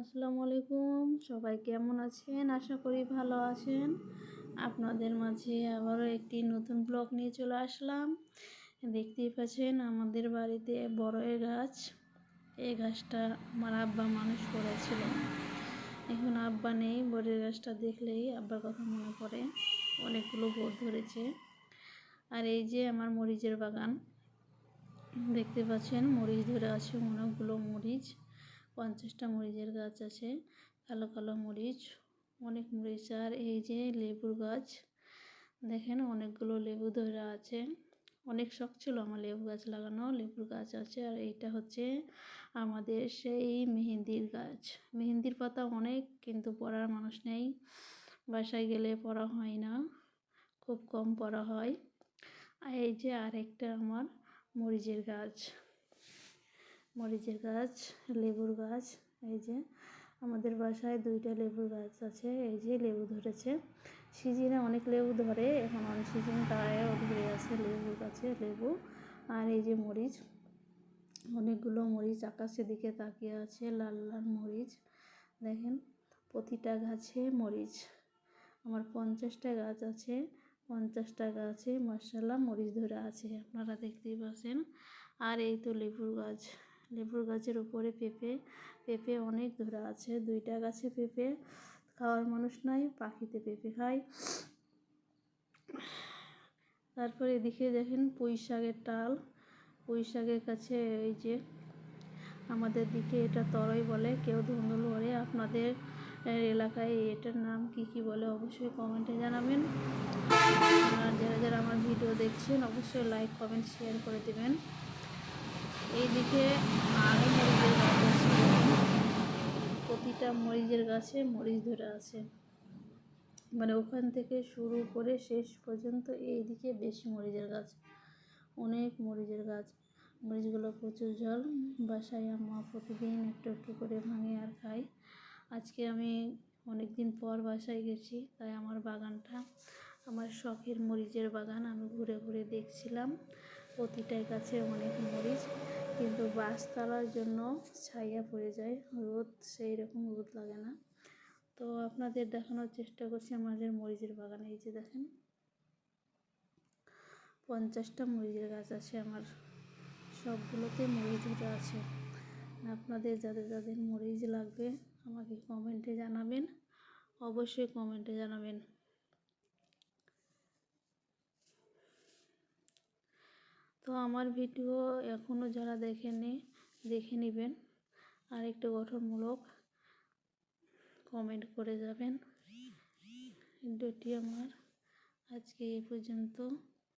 আসসালামু আলাইকুম। সবাই কেমন আছেন? আশা করি ভালো আছেন। আপনাদের মাঝে আবারও একটি নতুন ব্লগ নিয়ে চলে আসলাম। দেখতেই পাচ্ছেন আমাদের বাড়িতে বড়ের গাছ। এই গাছটা আমার আব্বা মানুষ করেছিল। এখন আব্বা নেই বড়ের গাছটা দেখলেই আব্বার কথা মনে পড়ে। অনেকগুলো বোট ধরেছে। আর এই যে আমার মরিচের বাগান। দেখতে পাচ্ছেন মরিচ ধরে আছে অনেকগুলো মরিচ। পঞ্চাশটা মরিচের গাছ আছে, কালো কালো মরিচ, অনেক মরিচ, আর এই যে লেবুর গাছ, দেখেন অনেকগুলো লেবু ধরে আছে। অনেক শখ ছিল আমার লেবু গাছ লাগানো, লেবুর গাছ আছে, আর এইটা হচ্ছে আমাদের সেই মেহেন্দির গাছ। মেহেন্দির পাতা অনেক, কিন্তু পড়ার মানুষ নেই, বাসায় গেলে পড়া হয় না, খুব কম পড়া হয়। আর এই যে আরেকটা আমার মরিচের গাছ মরিচের গাছ, লেবুর গাছ, এই যে আমাদের বাসায় দুইটা লেবুর গাছ আছে, এই যে লেবু ধরেছে। সিজনে অনেক লেবু ধরে, এখন অনেক সিজন তারাও ধরে আছে লেবুর গাছে, লেবু আর এই যে মরিচ। অনেকগুলো মরিচ আকাশের দিকে তাকিয়ে আছে, লাল লাল মরিচ। দেখেন, প্রতিটা গাছে মরিচ। আমার পঞ্চাশটা গাছ আছে, পঞ্চাশটা গাছে মশালা মরিচ ধরে আছে, আপনারা দেখতেই পাচ্ছেন। আর এই তো লেবুর গাছ। লেবুর গাছের উপরে পেঁপে পেঁপে অনেক ধরে আছে। দুইটা গাছে পেঁপে খাওয়ার মানুষ নাই, পাখিতে পেঁপে খায় তারপরে এদিকে দেখেন পুঁই শাকের টাল পুঁই শাকের কাছে এই যে আমাদের দিকে এটা তরই বলে, কেউ ধুন্দুল বলে। আপনাদের এলাকায় এটার নাম কি কি বলে অবশ্যই কমেন্টে জানাবেন। আর যারা যারা আমার ভিডিও দেখছেন, অবশ্যই লাইক, কমেন্ট শেয়ার করে দেবেন। এইদিকে আরও মরিচের গাছ আছে। প্রতিটা মরিচের গাছে মরিচ ধরে আছে। মানে ওখান থেকে শুরু করে শেষ পর্যন্ত এইদিকে বেশি মরিচের গাছ। অনেক মরিচের গাছ। মরিচগুলো প্রচুর জল বাসায় আম্মা প্রতিদিন একটু একটু করে ভাঙে আর খাই আজকে আমি অনেক দিন পর বাসায় গেছি, তাই আমার বাগানটা আমার শখের মরিচের বাগান আমি ঘুরে ঘুরে দেখছিলাম। প্রতিটাই গাছে অনেক মরিচ, কিন্তু বাসতলার জন্য ছাইয়া পড়ে যায়। রোদ, সেই রকম রোদ লাগে না। তো আপনাদের দেখানোর চেষ্টা করছি আমাদের মরিচের বাগানে। এই যে দেখেন, পঞ্চাশটা মরিচের গাছ আছে আমার। সবগুলোতে মরিচ ধরে আছে। আপনাদের যাদের যাদের মরিচ লাগবে আমাকে কমেন্টে জানাবেন। অবশ্যই কমেন্টে জানাবেন। তো আমার ভিডিও এখনও যারা দেখেনি দেখে নেবেন। আর একটু গঠনমূলক কমেন্ট করে যাবেন। ভিডিওটি আমার আজকে এই পর্যন্ত।